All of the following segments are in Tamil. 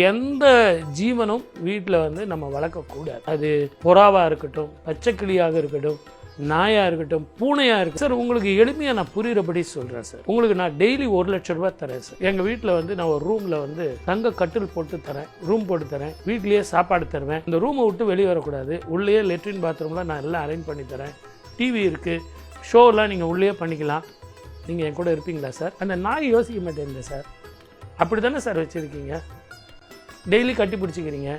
எந்த ஜீவனும் வீட்டில் வந்து நம்ம வளர்க்கக்கூடாது அது புறாவாக இருக்கட்டும் பச்சைக்கிளியாக இருக்கட்டும் நாயாக இருக்கட்டும் பூனையாக இருக்கட்டும். சார் உங்களுக்கு எளிமையாக நான் புரிகிறபடி சொல்கிறேன் சார். உங்களுக்கு நான் டெய்லி ஒரு லட்ச ரூபாய் தரேன் சார். எங்கள் வீட்டில் வந்து நான் ஒரு ரூமில் வந்து தங்க கட்டில் போட்டு தரேன் ரூம் போட்டு தரேன் வீட்லேயே சாப்பாடு தருவேன். இந்த ரூமை விட்டு வெளியே வரக்கூடாது. உள்ளேயே லெட்ரின் பாத்ரூம்லாம் நான் எல்லாம் அரேஞ்ச் பண்ணி தரேன். டிவி இருக்குது ஷோலாம் நீங்கள் உள்ளேயே பண்ணிக்கலாம். நீங்கள் என் கூட இருப்பீங்களா சார்? அந்த நாய் யோசிக்க மாட்டேங்குது சார். அப்படி தானே சார் வச்சுருக்கீங்க? டெய்லி கட்டி பிடிச்சிக்கிறீங்க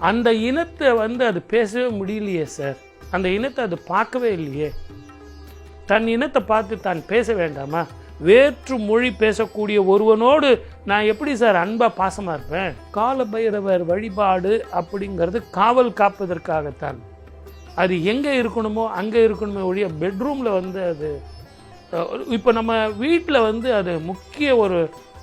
அந்த இனத்தை வந்து அது பேசவே முடியலையே சார் அந்த இனத்தை அது பார்க்கவே இல்லையே. தன் இனத்தை பார்த்து தான் பேச வேண்டாமா? வேற்று மொழி பேசக்கூடிய ஒருவனோடு நான் எப்படி சார் அன்பாக பாசமாக இருப்பேன்? கால பைரவர் வழிபாடு அப்படிங்கிறது காவல் காப்பதற்காகத்தான். அது எங்கே இருக்கணுமோ அங்கே இருக்கணுமே ஒழிய பெட்ரூமில் வந்து அது இப்போ நம்ம வீட்டில் வந்து அது முக்கிய ஒரு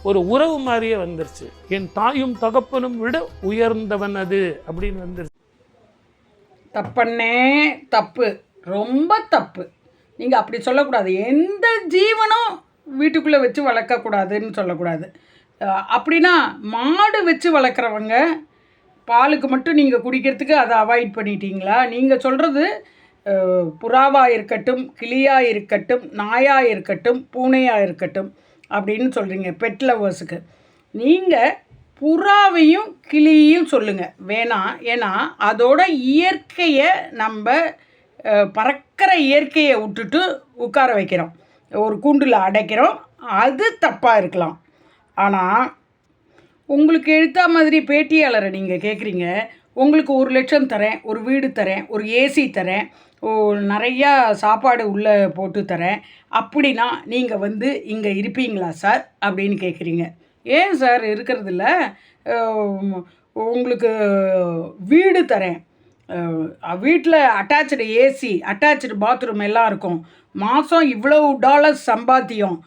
ஒரு உறவு மாதிரியே வந்துருச்சு. என் தாயும் தகப்பனும் விட உயர்ந்தவன் அது அப்படின்னு வந்துருச்சு. தப்பண்ணே தப்பு. ரொம்ப தப்பு. நீங்கள் அப்படி சொல்லக்கூடாது. எந்த ஜீவனும் வீட்டுக்குள்ளே வச்சு வளர்க்கக்கூடாதுன்னு சொல்லக்கூடாது. அப்படின்னா மாடு வச்சு வளர்க்குறவங்க பாலுக்கு மட்டும் நீங்கள் குடிக்கிறதுக்கு அதை அவாய்ட் பண்ணிட்டீங்களா? நீங்கள் சொல்கிறது புறாவாக இருக்கட்டும் கிளியாக இருக்கட்டும் நாயாக இருக்கட்டும் பூனையாக இருக்கட்டும் அப்படின்னு சொல்கிறீங்க பெட் லவர்ஸுக்கு நீங்கள் புறாவையும் கிளியையும் சொல்லுங்கள் வேணாம் ஏன்னா அதோட இயற்கையை நம்ம பறக்கிற இயற்கையை விட்டுட்டு உட்கார வைக்கிறோம். ஒரு கூண்டில் அடைக்கிறோம் அது தப்பாக இருக்கலாம். ஆனால் உங்களுக்கு எழுத்தா மாதிரி பேட்டியாளரை நீங்கள் கேட்குறீங்க உங்களுக்கு ஒரு லட்சம் தரேன் ஒரு வீடு தரேன் ஒரு ஏசி தரேன் ஓ நிறையா சாப்பாடு உள்ளே போட்டு தரேன். அப்படின்னா நீங்கள் வந்து இங்கே இருப்பீங்களா சார்? அப்படின்னு கேட்குறீங்க ஏன் சார் இருக்கிறதில்ல? உங்களுக்கு வீடு தரேன். வீட்டில் அட்டாச்சு ஏசி அட்டாச்சு பாத்ரூம் எல்லாம் இருக்கும். மாதம் இவ்வளவு டாலர்ஸ் சம்பாத்தியம்.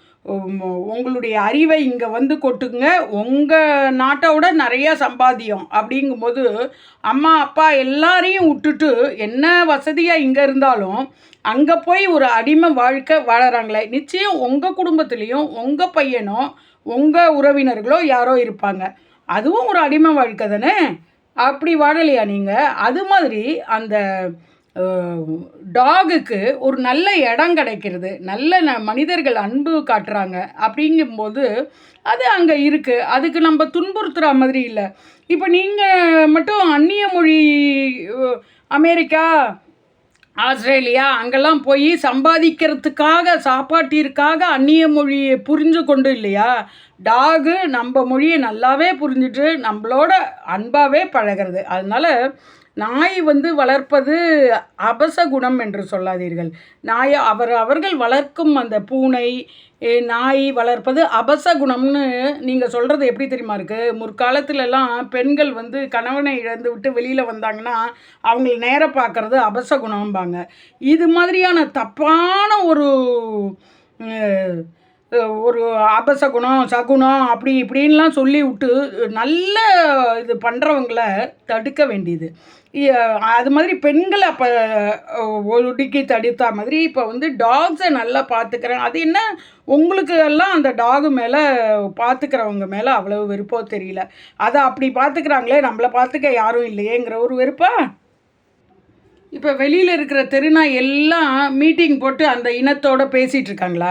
உங்களுடைய அறிவை இங்கே வந்து கொட்டுங்க. உங்கள் நாட்டோட நிறையா சம்பாதியம் அப்படிங்கும்போது அம்மா அப்பா எல்லாரையும் விட்டுட்டு என்ன வசதியாக இங்கே இருந்தாலும் அங்கே போய் ஒரு அடிமை வாழ்க்கை வாழறாங்களே. நிச்சயம் உங்கள் குடும்பத்துலேயும் உங்கள் பையனோ உங்கள் உறவினர்களோ யாரோ இருப்பாங்க. அதுவும் ஒரு அடிமை வாழ்க்கை தானே? அப்படி வாழலையா நீங்கள் அது மாதிரி அந்த டாகுக்கு ஒரு நல்ல இடம் கிடைக்கிறது. நல்ல ந மனிதர்கள் அன்பு காட்டுறாங்க. அப்படிங்கும்போது அது அங்கே இருக்குது அதுக்கு நம்ம துன்புறுத்துகிற மாதிரி இல்லை. இப்போ நீங்கள் மட்டும் அந்நிய மொழி அமெரிக்கா ஆஸ்திரேலியா அங்கெல்லாம் போய் சம்பாதிக்கிறதுக்காக சாப்பாட்டிற்காக அந்நிய மொழியை புரிஞ்சு கொண்டு இல்லையா? டாகு நம்ம மொழியை நல்லாவே புரிஞ்சுட்டு நம்மளோட அன்பாகவே பழகிறது. அதனால் நாய் வந்து வளர்ப்பது அபச குணம் என்று சொல்லாதீர்கள். நாய் அவர் அவர்கள் வளர்க்கும் அந்த பூனை நாய் வளர்ப்பது அபச குணம்னு நீங்கள் சொல்கிறது எப்படி தெரியுமா இருக்குது முற்காலத்துலலாம் பெண்கள் வந்து கணவனை இழந்து விட்டு வெளியில் வந்தாங்கன்னா அவங்கள பார்க்குறது அபச குணம்பாங்க. இது மாதிரியான தப்பான ஒரு ஒரு அபசகுணம் சகுனம் அப்படி இப்படின்லாம் சொல்லி விட்டு நல்ல இது பண்ணுறவங்கள தடுக்க வேண்டியது. அது மாதிரி பெண்களை அப்போ ஒடுக்கி தடுத்தா மாதிரி இப்போ வந்து டாக்ஸை நல்லா பார்த்துக்கிறேன். அது என்ன? உங்களுக்கு எல்லாம் அந்த டாகு மேலே பார்த்துக்கிறவங்க மேலே அவ்வளோ வெறுப்போ தெரியல. அதை அப்படி பார்த்துக்கிறாங்களே நம்மளை பார்த்துக்க யாரும் இல்லையேங்கிற ஒரு வெறுப்பா? இப்போ வெளியில் இருக்கிற தெருநாய் எல்லாம் மீட்டிங் போட்டு அந்த இனத்தோட பேசிகிட்டு இருக்காங்களா?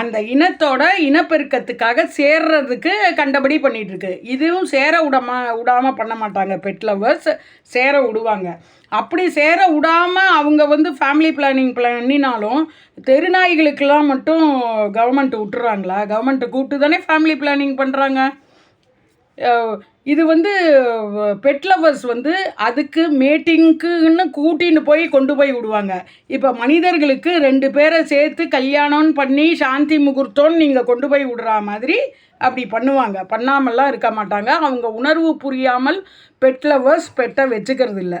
அந்த இனத்தோட இனப்பெருக்கத்துக்காக சேர்றதுக்கு கண்டபடி பண்ணிகிட்ருக்கு இதுவும் சேர விடமா விடாமல் பண்ண மாட்டாங்க. பெட் லவ்வர்ஸ் சேர விடுவாங்க அப்படி சேர விடாமல் அவங்க வந்து ஃபேமிலி பிளானிங் பண்ணினாலும் தெருநாய்களுக்கெல்லாம் மட்டும் கவர்மெண்ட் விட்டுறாங்களா? கவர்மெண்ட்டை கூப்பிட்டு தானே ஃபேமிலி பிளானிங் பண்ணுறாங்க இது வந்து பெட் லவர்ஸ் வந்து அதுக்கு மேட்டிங்க்குன்னு கூட்டின்னு போய் கொண்டு போய் விடுவாங்க. இப்போ மனிதர்களுக்கு ரெண்டு பேரை சேர்த்து கல்யாணம் பண்ணி சாந்தி முகூர்த்தம்னு நீங்கள் கொண்டு போய் விடுற மாதிரி அப்படி பண்ணுவாங்க. பண்ணாமல்லாம் இருக்க மாட்டாங்க. அவங்க உணர்வு புரியாமல் பெட் லவர்ஸ் பெட்டை வச்சுக்கிறது இல்லை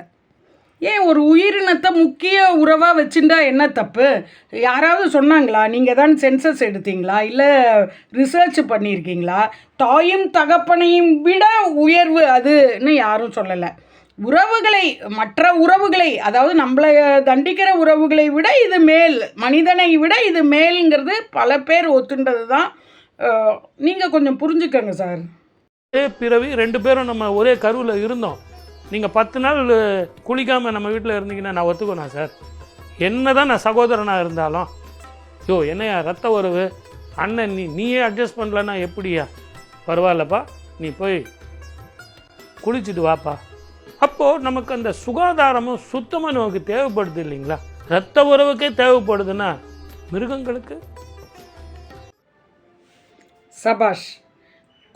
ஏன் ஒரு உயிரினத்தை முக்கிய உறவாக வச்சுட்டா என்ன தப்பு? யாராவது சொன்னாங்களா? நீங்கள் தான் சென்சஸ் எடுத்தீங்களா? இல்லை ரிசர்ச் பண்ணியிருக்கீங்களா? தாயும் தகப்பனையும் விட உயர்வு அதுன்னு யாரும் சொல்லலை. உறவுகளை மற்ற உறவுகளை அதாவது நம்மளை தண்டிக்கிற உறவுகளை விட இது மேல் மனிதனை விட இது மேலுங்கிறது பல பேர் ஒத்துண்டது தான். நீங்கள் கொஞ்சம் புரிஞ்சுக்கங்க சார். பிறவி ரெண்டு பேரும் நம்ம ஒரே கருவில் இருந்தோம். நீங்கள் பத்து நாள் குளிக்காமல் நம்ம வீட்டில் இருந்தீங்கன்னா நான் ஒத்துக்கணும் சார்? என்ன தான் நான் சகோதரனாக இருந்தாலும் யோ என்னையா ரத்த உறவு அண்ணன் நீ நீயே அட்ஜஸ்ட் பண்ணலன்னா எப்படியா? பரவாயில்லப்பா நீ போய் குளிச்சுட்டு வாப்பா. அப்போது நமக்கு அந்த சுகாதாரமும் சுத்தமாக நமக்கு தேவைப்படுது இல்லைங்களா? ரத்த உறவுக்கே தேவைப்படுதுன்னா மிருகங்களுக்கு? சபாஷ்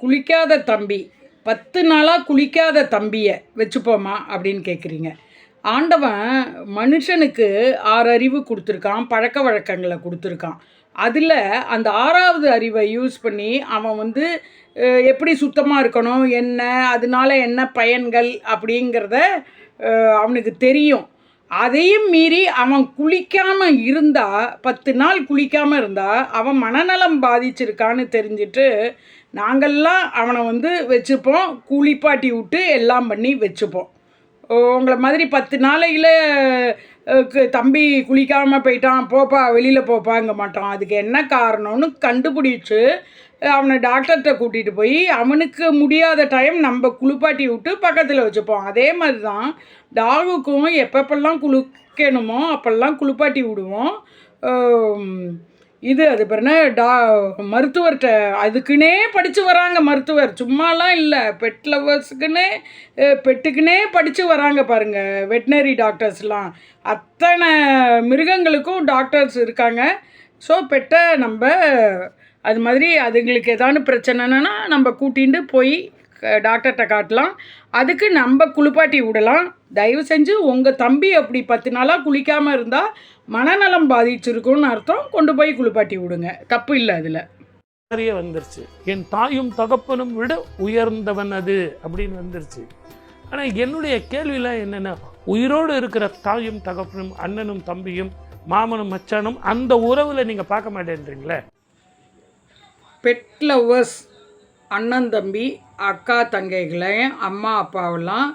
குளிக்காத தம்பி பத்து நாளாக குளிக்காத தம்பியை வச்சுப்போமா அப்படின்னு கேட்குறீங்க ஆண்டவன் மனுஷனுக்கு ஆறு அறிவு கொடுத்துருக்கான் பழக்க வழக்கங்களை கொடுத்துருக்கான். அதில் அந்த ஆறாவது அறிவை யூஸ் பண்ணி அவன் வந்து எப்படி சுத்தமாக இருக்கணும் என்ன அதனால என்ன பயன்கள் அப்படிங்கிறத அவனுக்கு தெரியும். அதையும் மீறி அவன் குளிக்காமல் இருந்தா பத்து நாள் குளிக்காமல் இருந்தா அவன் மனநலம் பாதிச்சிருக்கான்னு தெரிஞ்சுட்டு நாங்கள்லாம் அவனை வந்து வச்சுப்போம் குளிப்பாட்டி விட்டு எல்லாம் பண்ணி வச்சுப்போம். உங்களை மாதிரி பத்து நாளையில் தம்பி குளிக்காமல் போயிட்டான் போப்பா வெளியில் போப்பாங்க மாட்டான். அதுக்கு என்ன காரணம்னு கண்டுபிடிச்சு அவனை டாக்டர்கிட்ட கூட்டிகிட்டு போய் அவனுக்கு முடியாத டைம் நம்ம குளிப்பாட்டி விட்டு பக்கத்தில் வச்சுப்போம். அதே மாதிரி தான் டாகுக்கும் எப்பப்பெல்லாம் குளிக்கணுமோ அப்பெல்லாம் குளிப்பாட்டி விடுவோம். இது அது பேர் டா மருத்துவர்கிட்ட அதுக்குன்னே படித்து வராங்க மருத்துவர். சும்மாலாம் இல்லை. பெட் லவர்ஸுக்குன்னே பெட்டுக்குன்னே படித்து வராங்க பாருங்கள் வெட்டினரி டாக்டர்ஸ்லாம் அத்தனை மிருகங்களுக்கும் டாக்டர்ஸ் இருக்காங்க. ஸோ பெட்டை நம்ம அது மாதிரி அதுங்களுக்கு ஏதாவது பிரச்சனைனா நம்ம கூட்டிகிட்டு போய் க- டாக்டர்கிட்ட காட்டலாம். அதுக்கு நம்ம குளிப்பாட்டி விடலாம். தயவு செஞ்சு உங்கள் தம்பி அப்படி பத்து நாளாக குளிக்காமல் இருந்தால் மனநலம் பாதிச்சிருக்கும்னு அர்த்தம். கொண்டு போய் குளிப்பாட்டி விடுங்க. தப்பு இல்லை அதில். நிறைய வந்துருச்சு. என் தாயும் தகப்பனும் விட உயர்ந்தவன் அது அப்படின்னு வந்துருச்சு. ஆனால் என்னுடைய கேள்வியெலாம் என்னென்னா உயிரோடு இருக்கிற தாயும் தகப்பனும் அண்ணனும் தம்பியும் மாமனும் மச்சானும் அந்த உறவில் நீங்கள் பார்க்க மாட்டேன்றீங்களே? பெட் லவ்வர்ஸ் அண்ணன் தம்பி அக்கா தங்கைகளையும் அம்மா அப்பாவெல்லாம்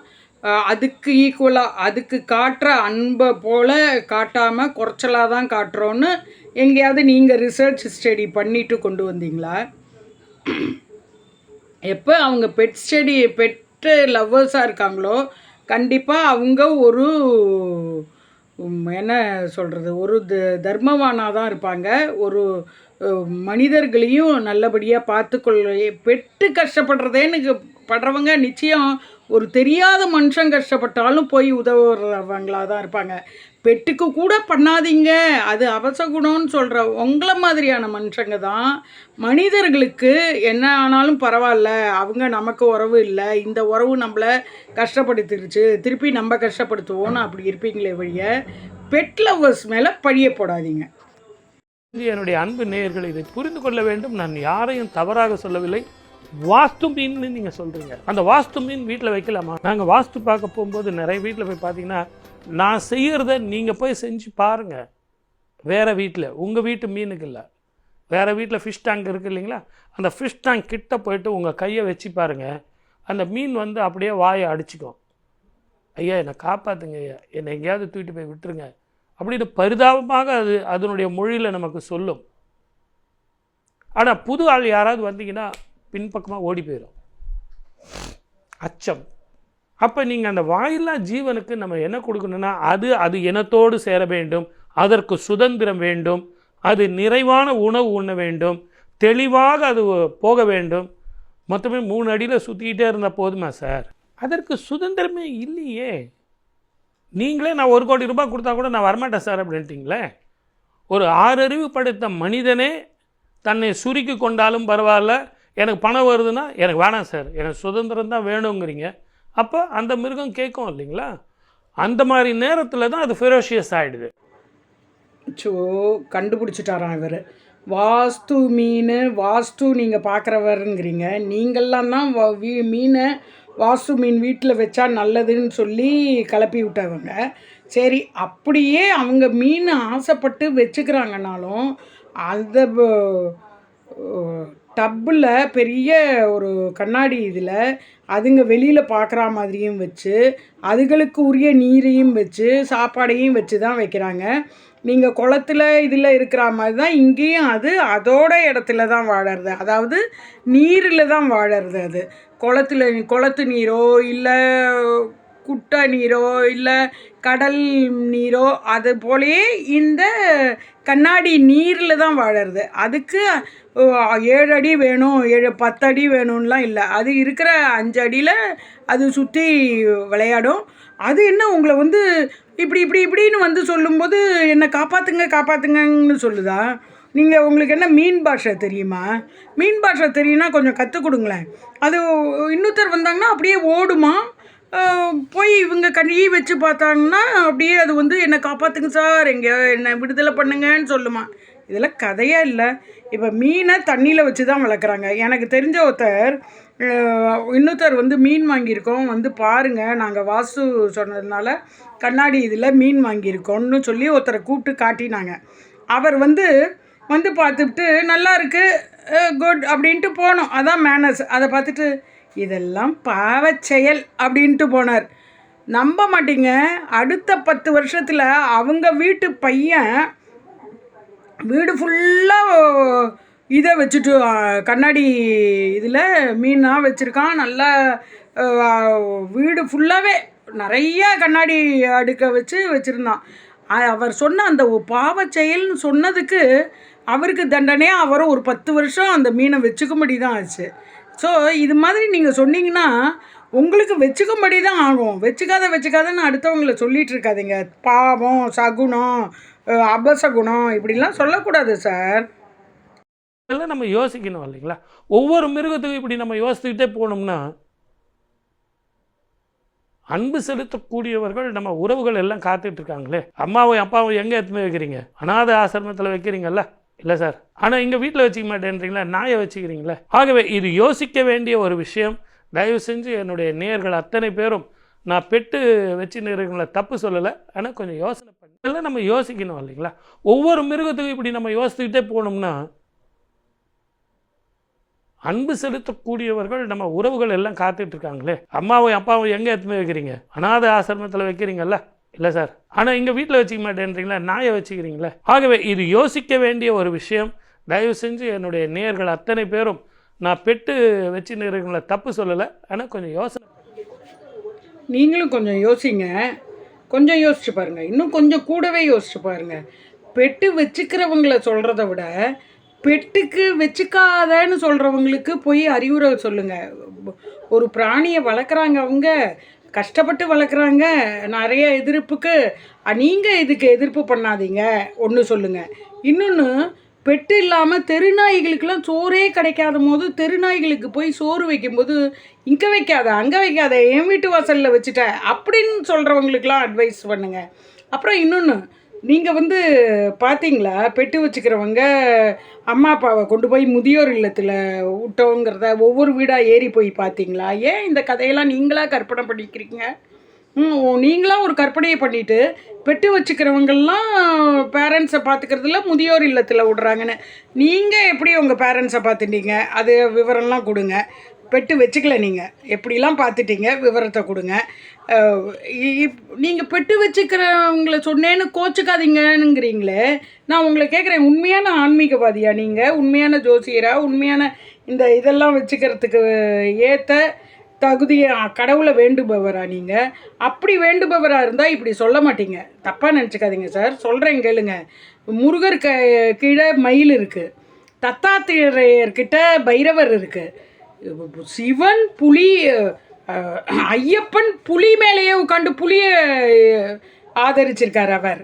அதுக்கு ஈக்குவலாக அதுக்கு காட்டுற அன்பை போல் காட்டாமல் குறைச்சலாக தான் காட்டுறோன்னு எங்கேயாவது நீங்கள் ரிசர்ச் ஸ்டடி பண்ணிட்டு கொண்டு வந்தீங்களா? எப்போ அவங்க பெட் ஸ்டடி பெட்டு லவ்வர்ஸாக இருக்காங்களோ கண்டிப்பாக அவங்க ஒரு என்ன சொல்கிறது ஒரு த தர்மவானாக தான் இருப்பாங்க. ஒரு மனிதர்களையும் நல்லபடியாக பார்த்துக்கொள்ள பெட்டு கஷ்டப்படுறதேன்னு படுறவங்க நிச்சயம் ஒரு தெரியாத மனுஷன் கஷ்டப்பட்டாலும் போய் உதவுறவங்களாக தான் இருப்பாங்க. பெட்டுக்கு கூட பண்ணாதீங்க. அது அவசகுணம்னு சொல்கிற உங்களை மாதிரியான மனுஷங்க தான். மனிதர்களுக்கு என்ன ஆனாலும் பரவாயில்ல. அவங்க நமக்கு உறவு இல்லை. இந்த உறவு நம்மளை கஷ்டப்படுத்திருச்சு. திருப்பி நம்ம கஷ்டப்படுத்துவோன்னு அப்படி இருப்பீங்களே வழிய பெட் லவ்வர்ஸ் மேலே பழிய போடாதீங்க. என்னுடைய அன்பு நேயர்கள் இதை புரிந்து கொள்ள வேண்டும். நான் யாரையும் தவறாக சொல்லவில்லை. வாஸ்து மீன் நீங்கள் சொல்கிறீங்க அந்த வாஸ்து மீன் வீட்டில் வைக்கலாமா? நாங்கள் வாஸ்து பார்க்க போகும்போது நிறைய வீட்டில் போய் பார்த்தீங்கன்னா நான் செய்கிறத நீங்கள் போய் செஞ்சு பாருங்கள் வேறு வீட்டில் உங்கள் வீட்டு மீனுக்கு இல்லை. வேறு வீட்டில் ஃபிஷ் டேங்க் இருக்குது இல்லைங்களா? அந்த ஃபிஷ் டேங்க் கிட்ட போயிட்டு உங்கள் கையை வச்சு பாருங்கள் அந்த மீன் வந்து அப்படியே வாயை அடிச்சுக்கும். ஐயா என்னை காப்பாற்றுங்க ஐயா. என்னை எங்கேயாவது தூக்கிட்டு போய் விட்டுருங்க. அப்படின்னு பரிதாபமாக அது அதனுடைய மொழியில் நமக்கு சொல்லும். ஆனால் புது ஆள் யாராவது வந்தீங்கன்னா பின்பக்கமாக ஓடி போயிடும் அச்சம். அப்போ நீங்கள் அந்த வாயில்லா ஜீவனுக்கு நம்ம என்ன கொடுக்கணும்னா அது அது இனத்தோடு சேர வேண்டும். அதற்கு சுதந்திரம் வேண்டும். அது நிறைவான உணவு உண்ண வேண்டும். தெளிவாக அது போக வேண்டும். மொத்தமே மூணு அடியில் சுற்றிக்கிட்டே இருந்தால் போதுமா சார்? அதற்கு சுதந்திரமே இல்லையே. நீங்களே நான் ஒரு கோடி ரூபாய் கொடுத்தா கூட நான் வரமாட்டேன் சார் அப்படின்ட்டிங்களே? ஒரு ஆறறிவு படைத்த மனிதனே தன்னை சுருக்கி கொண்டாலும் பரவாயில்ல. எனக்கு பணம் வருதுன்னா எனக்கு வேணாம் சார். எனக்கு சுதந்திரம் தான் வேணுங்கிறீங்க. அப்போ அந்த மிருகம் கேட்கும் இல்லைங்களா? அந்த மாதிரி நேரத்தில் தான் அது ஃபெரோஷியஸ் ஆகிடுது ஸோ கண்டுபிடிச்சிட்டாராம் இவர். வாஸ்து மீன் வாஸ்து நீங்கள் பார்க்குறவருங்கிறீங்க நீங்கள்லாம் தான் வீ- மீனை வாஸ்து மீன் வீட்டில் வச்சா நல்லதுன்னு சொல்லி கிளப்பி விட்டவங்க. சரி அப்படியே அவங்க மீன் ஆசைப்பட்டு வச்சுக்கிறாங்கனாலும் அந்த டப்பில் பெரிய ஒரு கண்ணாடி இதில் அதுங்க வெளியில் பார்க்குற மாதிரியும் வச்சு அதுகளுக்கு உரிய நீரையும் வச்சு சாப்பாடையும் வச்சு தான் வைக்கிறாங்க. நீங்கள் குளத்துல இதில் இருக்கிற மாதிரி தான் இங்கேயும் அது அதோட இடத்துல தான் வாழறது. அதாவது நீரில் தான் வாழறது அது. குளத்துல குளத்து நீரோ இல்லை குட்டை நீரோ இல்லை கடல் நீரோ அது போலயே இந்த கண்ணாடி நீரில் தான் வாழறது. அதுக்கு ஏழு அடி வேணும் ஏழு பத்து அடி வேணும்லாம் இல்லை. அது இருக்கிற அஞ்சு அடியில் அது சுற்றி விளையாடும். அது என்ன உங்களை வந்து இப்படி இப்படி இப்படின்னு வந்து சொல்லும்போது என்னை காப்பாற்றுங்க காப்பாற்றுங்கன்னு சொல்லுதா? நீங்கள் உங்களுக்கு என்ன மீன் பாஷை தெரியுமா? மீன் பாஷை தெரியும்னா கொஞ்சம் கற்றுக் கொடுங்களேன். அது இன்னொருத்தர் வந்தாங்கன்னா அப்படியே ஓடுமா? போய் இவங்க கண்ணியை வச்சு பார்த்தாங்கன்னா அப்படியே அது வந்து என்னை காப்பாற்றுங்க சார் எங்கே என்னை விடுதலை பண்ணுங்கன்னு சொல்லுமா. இதெல்லாம் கதையே இல்லை. இப்போ மீனை தண்ணியில் வச்சு தான் வளர்க்குறாங்க. எனக்கு தெரிஞ்ச ஒருத்தர் இன்னொருத்தர் வந்து மீன் வாங்கியிருக்கோம். வந்து பாருங்கள் நாங்கள் வாசு சொன்னதுனால கண்ணாடி இதில் மீன் வாங்கியிருக்கோம்னு சொல்லி ஒருத்தரை கூப்பிட்டு காட்டினாங்க. அவர் வந்து வந்து பார்த்துட்டு நல்லா இருக்குது குட் அப்படின்ட்டு போனோம். அதான் மேனர்ஸ் அதை பார்த்துட்டு இதெல்லாம் பாவச் செயல் அப்படின்ட்டு போனார். நம்ப மாட்டீங்க. அடுத்த பத்து வருஷத்தில் அவங்க வீட்டு பையன் வீடு ஃபுல்லாக இதை வச்சுட்டு கண்ணாடி இதில் மீனாக வச்சுருக்கான். நல்லா வீடு ஃபுல்லாகவே நிறைய கண்ணாடி அடுக்க வச்சு வச்சுருந்தான். அவர் சொன்ன அந்த பாவ செயல்னு சொன்னதுக்கு அவருக்கு தண்டனையாக அவரும் ஒரு பத்து வருஷம் அந்த மீனை வச்சுக்கும்படி தான் ஆச்சு. ஸோ இது மாதிரி நீங்கள் சொன்னீங்கன்னா உங்களுக்கு வச்சுக்கும்படி தான் ஆகும். வச்சுக்காத வச்சுக்காதன்னு அடுத்தவங்களை சொல்லிகிட்டு இருக்காதீங்க. பாவம் சகுனம் அபசகுணம் இப்படிலாம் சொல்லக்கூடாது சார். இதெல்லாம் நம்ம யோசிக்கணும் இல்லைங்களா? ஒவ்வொரு மிருகத்துக்கும் இப்படி நம்ம யோசித்துக்கிட்டே போனோம்னா அன்பு செலுத்தக்கூடியவர்கள் நம்ம உறவுகள் எல்லாம் காத்துட்டு இருக்காங்களே. அம்மாவும் அப்பாவும் எங்கே எத்தனை வைக்கிறீங்க? அனாத ஆசிரமத்தில் வைக்கிறீங்கல்ல? இல்லை சார். ஆனால் இங்கே வீட்டில் வச்சுக்க மாட்டேன்றீங்களா? நாயை வச்சுக்கிறீங்களே? ஆகவே இது யோசிக்க வேண்டிய ஒரு விஷயம். தயவு செஞ்சு என்னுடைய நேர்கள் அத்தனை பேரும் நான் பெட்டு வச்சுன்னு இருக்கிறவங்கள தப்பு சொல்லலை. ஆனால் கொஞ்சம் யோசனை பண்ணி. இதெல்லாம் நம்ம யோசிக்கணும் இல்லைங்களா? ஒவ்வொரு மிருகத்துக்கும் இப்படி நம்ம யோசித்துக்கிட்டே போனோம்னா அன்பு செலுத்தக்கூடியவர்கள் நம்ம உறவுகள் எல்லாம் காத்துட்டு இருக்காங்களே. அம்மாவும் அப்பாவும் எங்கே எடுத்துமே வைக்கிறீங்க? அனாதை ஆசிரமத்தில் வைக்கிறீங்கல்ல? இல்லை சார். ஆனால் இங்கே வீட்டில் வச்சுக்க மாட்டேன்றீங்களா? நாயை வச்சுக்கிறீங்களே? ஆகவே இது யோசிக்க வேண்டிய ஒரு விஷயம். தயவு செஞ்சு என்னுடைய நேர்கள் அத்தனை பேரும் நான் பெட்டு வச்சு இருக்கிறவங்கள தப்பு சொல்லலை. ஆனால் கொஞ்சம் யோசனை. நீங்களும் கொஞ்சம் யோசிங்க. கொஞ்சம் யோசிச்சு பாருங்கள் இன்னும் கொஞ்சம் கூடவே யோசிச்சு பாருங்கள் பெட்டு வச்சுக்கிறவங்கள சொல்கிறத விட பெட்டுக்கு வச்சுக்காதன்னு சொல்கிறவங்களுக்கு போய் அறிவுரை சொல்லுங்கள் ஒரு பிராணியை வளர்க்குறாங்க அவங்க. கஷ்டப்பட்டு வளர்க்குறாங்க. நிறைய எதிர்ப்புக்கு நீங்கள் இதுக்கு எதிர்ப்பு பண்ணாதீங்க. ஒன்று சொல்லுங்கள் இன்னொன்று பெட்டு இல்லாமல் தெருநாய்களுக்கெல்லாம் சோறே கிடைக்காத போது தெருநாய்களுக்கு போய் சோறு வைக்கும்போது இங்கே வைக்காத அங்கே வைக்காத என் வீட்டு வாசலில் வச்சுட்ட அப்படின்னு சொல்கிறவங்களுக்கெல்லாம் அட்வைஸ் பண்ணுங்கள் அப்புறம் இன்னொன்று நீங்கள் வந்து பார்த்தீங்களா பெட்டு வச்சுக்கிறவங்க அம்மா அப்பாவை கொண்டு போய் முதியோர் இல்லத்தில் விட்டோங்கிறத ஒவ்வொரு வீடாக ஏறி போய் பார்த்தீங்களா ஏன் இந்த கதையெல்லாம் நீங்களாக கற்பனை பண்ணிக்கிறீங்க? நீங்களாக ஒரு கற்பனையை பண்ணிட்டு பெட்டு வச்சுக்கிறவங்கெல்லாம் பேரண்ட்ஸை பார்த்துக்கிறதுல முதியோர் இல்லத்தில் விடுறாங்கன்னு. நீங்கள் எப்படி உங்கள் பேரண்ட்ஸை பார்த்துட்டீங்க அது விவரம்லாம் கொடுங்க. பெட்டு வச்சுக்கல நீங்கள் எப்படிலாம் பார்த்துட்டீங்க? விவரத்தை கொடுங்க. நீங்கள் பெட்டு வச்சுக்கிறவங்கள சொன்னேன்னு கோச்சுக்காதீங்கன்னுங்கிறீங்களே நான் உங்களை கேட்குறேன். உண்மையான ஆன்மீகவாதியா நீங்கள் உண்மையான ஜோசியரா? உண்மையான இந்த இதெல்லாம் வச்சுக்கிறதுக்கு ஏற்ற தகுதியை கடவுளை வேண்டுபவரா நீங்கள் அப்படி வேண்டுபவராக இருந்தால் இப்படி சொல்ல மாட்டீங்க. தப்பாக நினச்சிக்காதீங்க சார். சொல்கிறேன் கேளுங்க. முருகர் க கீழே மயில் இருக்குது தத்தாத்திரையர்கிட்ட பைரவர் இருக்குது சிவன் புலி ஐயப்பன் புலி மேலேயே உட்காந்து புலியை ஆதரிச்சிருக்கார் அவர்.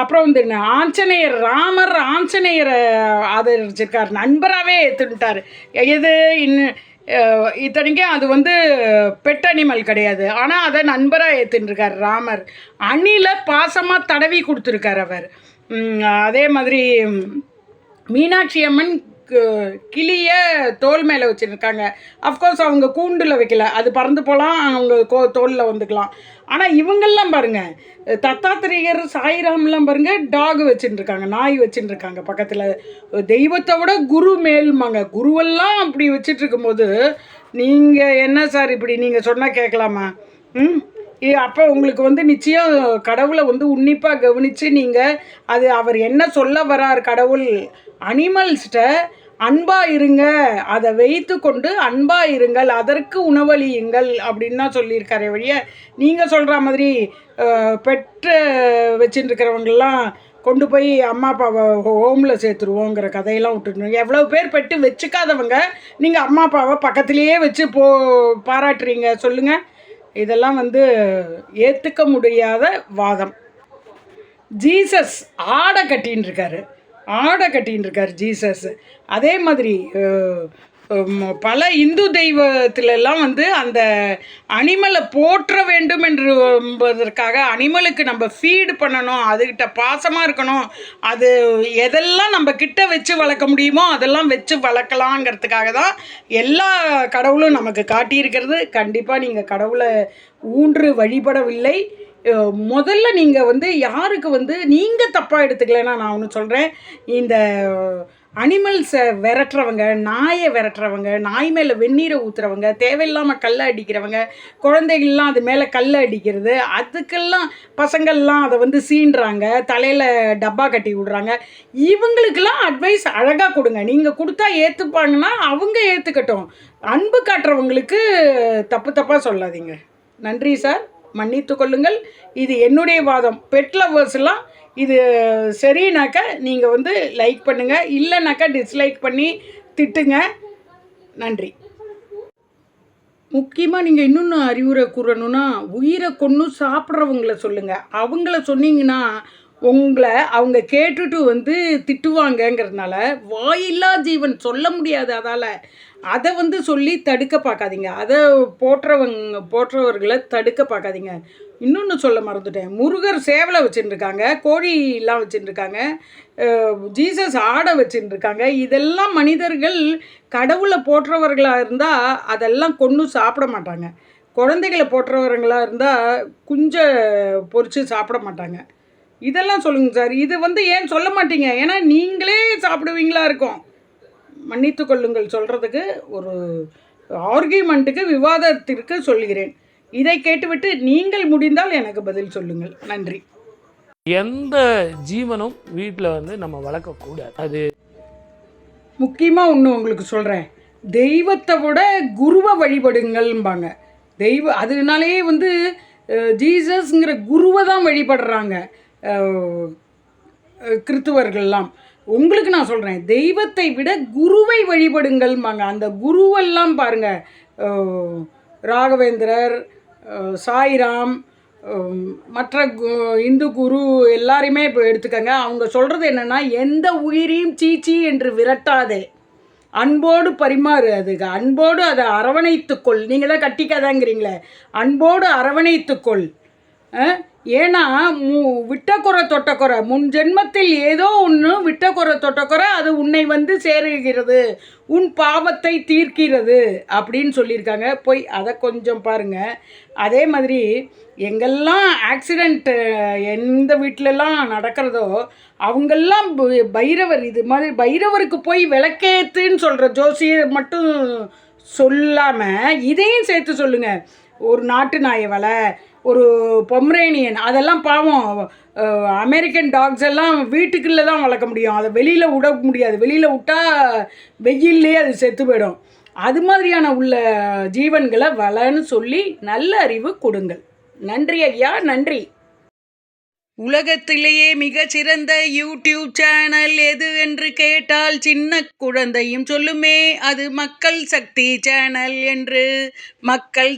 அப்புறம் வந்து ஆஞ்சநேயர் ராமர் ஆஞ்சநேயரை ஆதரிச்சிருக்கார். நண்பராகவே ஏற்றுட்டார் எது இன்னும் இத்தனைக்கும் அது வந்து பெட் அனிமல் கிடையாது. ஆனால் அதை நண்பராக ஏற்றுருக்கார் ராமர். அணில பாசமாக தடவி கொடுத்துருக்கார் அவர். அதே மாதிரி மீனாட்சி அம்மன் கிளிய தோல் மேலே வச்சுருக்காங்க. அஃப்கோர்ஸ் அவங்க கூண்டில் வைக்கல. அது பறந்து போகலாம் அவங்க கோ தோலில் வந்துக்கலாம். ஆனால் இவங்கெல்லாம் பாருங்கள் தத்தாத்திரேயர் சாய்ராம்லாம் பாருங்கள் டாக் வச்சுட்டுருக்காங்க நாய் வச்சுட்டுருக்காங்க பக்கத்தில். தெய்வத்தை விட குரு மேல்மாங்க. குருவெல்லாம் அப்படி வச்சுட்டு இருக்கும்போது நீங்கள் என்ன சார் இப்படி நீங்கள் சொன்னால் கேட்கலாமா ம்? அப்போ உங்களுக்கு வந்து நிச்சயம் கடவுளை வந்து உன்னிப்பாக கவனித்து நீங்கள் அது அவர் என்ன சொல்ல வரார் கடவுள் அனிமல்ஸ்கிட்ட அன்பாக இருங்க. அதை வைத்து கொண்டு அன்பாக இருங்கள். அதற்கு உணவளியுங்கள் அப்படின்னு தான் சொல்லியிருக்காரு வழிய நீங்கள் சொல்கிற மாதிரி பெற்று பெற்ற கொண்டு போய் அம்மா அப்பாவை ஹோமில் சேர்த்துருவோங்கிற கதையெல்லாம் விட்டுருங்க எவ்வளோ பேர் பெட்டு வச்சுக்காதவங்க நீங்கள் அம்மா அப்பாவை பக்கத்துலேயே வச்சு போ பாராட்டுறீங்க. சொல்லுங்கள் இதெல்லாம் வந்து ஏற்றுக்க முடியாத வாதம். ஜீசஸ் ஆடை கட்டின்னு இருக்காரு ஆடை கட்டின்னு இருக்கார் ஜீசஸ் அதே மாதிரி பல இந்து தெய்வத்திலெல்லாம் வந்து அந்த அனிமலை போற்ற வேண்டும் என்று என்பதற்காக அனிமலுக்கு நம்ம ஃபீடு பண்ணணும் அதுகிட்ட பாசமாக இருக்கணும் அது எதெல்லாம் நம்ம கிட்ட வச்சு வளர்க்க முடியுமோ அதெல்லாம் வச்சு வளர்க்கலாங்கிறதுக்காக தான் எல்லா கடவுளும் நமக்கு காட்டியிருக்கிறது. கண்டிப்பாக நீங்கள் கடவுளை ஊன்று வழிபடவில்லை. முதல்ல நீங்கள் வந்து யாருக்கு வந்து நீங்கள் தப்பாக எடுத்துக்கலைன்னா நான் ஒன்று சொல்கிறேன் இந்த அனிமல்ஸை விரட்டுறவங்க நாயை விரட்டுறவங்க நாய் மேலே வெந்நீரை ஊற்றுறவங்க தேவையில்லாமல் கல்லை அடிக்கிறவங்க குழந்தைகள்லாம் அது மேலே கல்லை அடிக்கிறது அதுக்கெல்லாம் பசங்கள்லாம் அதை வந்து சீண்டுறாங்க தலையில் டப்பா கட்டி விடுறாங்க. இவங்களுக்கெல்லாம் அட்வைஸ் அழகாக கொடுங்க. நீங்கள் கொடுத்தா ஏற்றுப்பாங்கன்னா அவங்க ஏற்றுக்கட்டும் அன்பு காட்டுறவங்களுக்கு தப்பு தப்பாக சொல்லாதீங்க. நன்றி சார். மன்னித்து கொள்ளுங்கள். இது என்னுடைய வாதம். பெட் லவ்வர்ஸ்லாம் இது சரினாக்கா நீங்கள் வந்து லைக் பண்ணுங்கள் இல்லைனாக்கா டிஸ்லைக் பண்ணி திட்டுங்க. நன்றி. முக்கியமாக நீங்கள் இன்னொன்று அறிவுரை கூறணும்னா உயிரை கொன்று சாப்பிட்றவங்கள சொல்லுங்கள் அவங்கள சொன்னீங்கன்னா உங்களை அவங்க கேட்டுட்டு வந்து திட்டுவாங்கங்கிறதுனால வாயில்லா ஜீவன் சொல்ல முடியாது அதால். அதை வந்து சொல்லி தடுக்க பார்க்காதீங்க. அதை போற்றவங்க போற்றவர்களை தடுக்க பார்க்காதீங்க. இன்னொன்று சொல்ல மறந்துட்டேன். முருகர் சேவலை வச்சுட்டுருக்காங்க கோழிலாம் வச்சுட்டுருக்காங்க ஜீசஸ் ஆடை வச்சுட்டுருக்காங்க இதெல்லாம் மனிதர்கள் கடவுளை போற்றவர்களாக இருந்தால் அதெல்லாம் கொன்று சாப்பிட மாட்டாங்க. குழந்தைகளை போற்றவர்களாக இருந்தால் குஞ்சை பொரித்து சாப்பிட மாட்டாங்க. இதெல்லாம் சொல்லுங்கள் சார். இது வந்து ஏன் சொல்ல மாட்டீங்க? ஏன்னா நீங்களே சாப்பிடுவீங்களா இருக்கும். மன்னித்து கொள்ளுங்கள் சொல்கிறதுக்கு ஒரு ஆர்கியூமெண்ட்டுக்கு விவாதத்திற்கு சொல்கிறேன் இதை கேட்டுவிட்டு நீங்கள் முடிந்தால் எனக்கு பதில் சொல்லுங்கள். நன்றி. எந்த ஜீவனும் வீட்டில் வந்து நம்ம வளர்க்கக்கூடாது அது முக்கியமாக ஒன்று உங்களுக்கு சொல்கிறேன் தெய்வத்தை விட குருவை வழிபடுங்கள்பாங்க தெய்வ அதனாலேயே வந்து ஜீசஸ்ங்கிற குருவை தான் வழிபடுறாங்க. கிறித்துவர்கள்லாம். உங்களுக்கு நான் சொல்கிறேன் தெய்வத்தை விட குருவை வழிபடுங்கள்பாங்க அந்த குருவெல்லாம் பாருங்கள் ராகவேந்திரர் சாய்ராம் மற்ற கு- இந்து குரு எல்லாரையுமே இப்போ எடுத்துக்கங்க. அவங்க சொல்கிறது என்னென்னா எந்த உயிரையும் சீச்சி என்று விரட்டாதே. அன்போடு பரிமாறு அதுக்கு அன்போடு அதை அரவணைத்துக்கொள். நீங்கள் தான் கட்டிக்காதாங்கிறீங்களே. அன்போடு அரவணைத்துக்கொள். ஏன்னா மு விட்டக்குறை தொட்டக்குறை முன் ஜென்மத்தில் ஏதோ ஒன்று விட்டக்குறை தொட்டக்குறை அது உன்னை வந்து சேருகிறது உன் பாவத்தை தீர்க்கிறது அப்படின்னு சொல்லியிருக்காங்க. போய் அதை கொஞ்சம் பாருங்கள் அதே மாதிரி எங்கெல்லாம் ஆக்சிடெண்ட்டு எந்த வீட்டிலலாம் நடக்கிறதோ அவங்கெல்லாம் பைரவர் இது மாதிரி பைரவருக்கு போய் விளக்கேத்துன்னு சொல்கிற ஜோசியர் மட்டும் சொல்லாமல் இதையும் சேர்த்து சொல்லுங்கள் ஒரு நாட்டு நாய வலை ஒரு பொம்ரேனியன் அதெல்லாம் பாவம். அமெரிக்கன் டாக்ஸ் எல்லாம் வீட்டுக்குள்ளே தான் வளர்க்க முடியும். அதை வெளியில் விட முடியாது. வெளியில் விட்டால் வெயில்லே அது செத்து போயிடும். அது மாதிரியான உள்ள ஜீவன்களை வளன்னு சொல்லி நல்ல அறிவு கொடுங்கள். நன்றி ஐயா நன்றி. உலகத்திலேயே மிகச்சிறந்த யூடியூப் சேனல் எது என்று கேட்டால் சின்ன குழந்தையும் சொல்லுமே அது மக்கள் சக்தி சேனல் என்று. மக்கள்